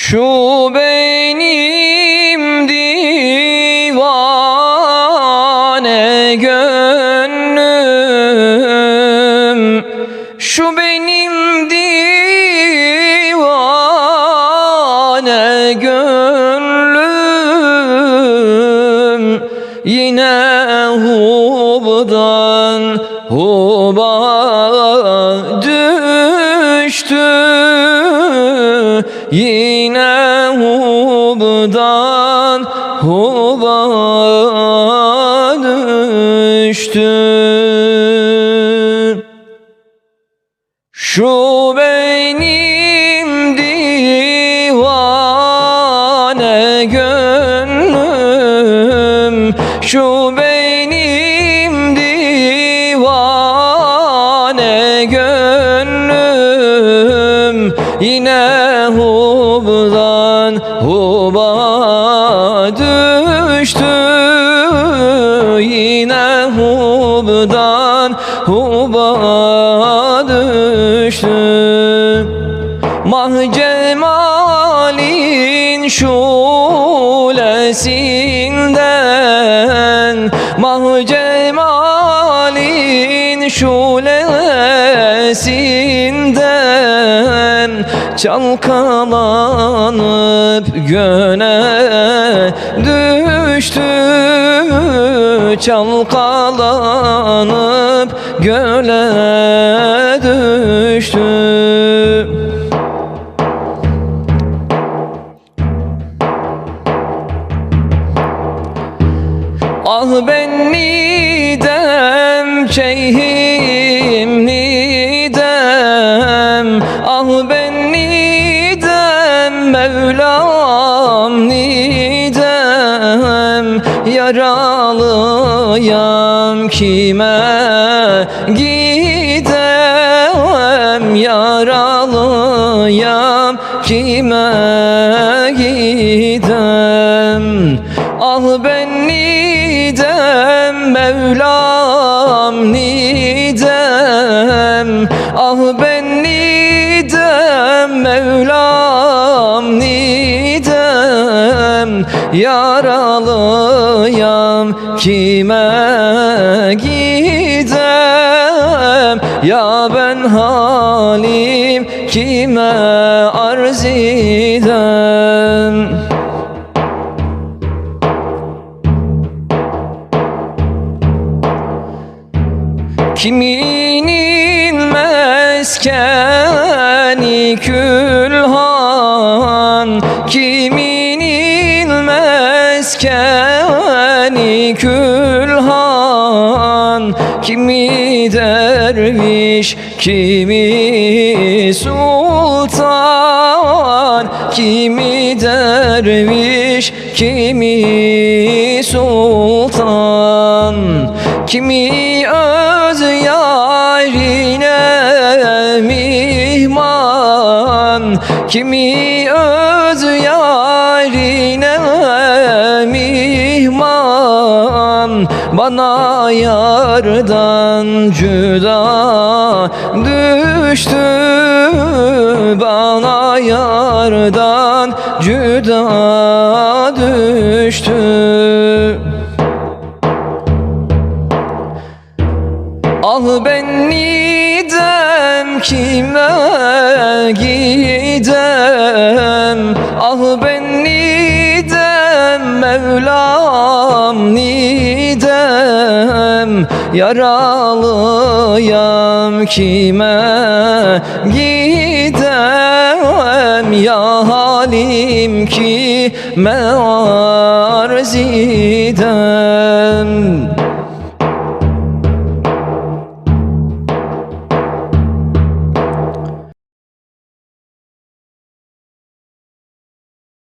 Şu benim divane gönlüm. Şu benim divane gönlüm. Yine hubdan huba düştü. Yine hubdan huba düştü Şu benim divane gönlüm Şu benim divane gönlüm Yine hubdan huba hubdan huba düştü. Mah cemalin şulesinden Mah cemalin şulesinden Çalkalanıp göne düştü Çalkalanıp göle düştü. Ah ben nidem şeyhim nidem Ah ben nidem Mevlam nidem Yaralıyam kime gidem? Yaralıyam kime gidem? Ah ben nidem Mevlam nidem. Ah ben Yaralıyam kime gidem? Ya ben halim kime arz edem? Kiminin meskeni külhan Kimi derviş, kimi sultan Kimi derviş, kimi sultan Kimi öz yarine mihman Kimi öz Bana yardan cüda düştü Bana yardan cüda düştü nidem Yaralıyam kime gidem? Ya halim kime arz edem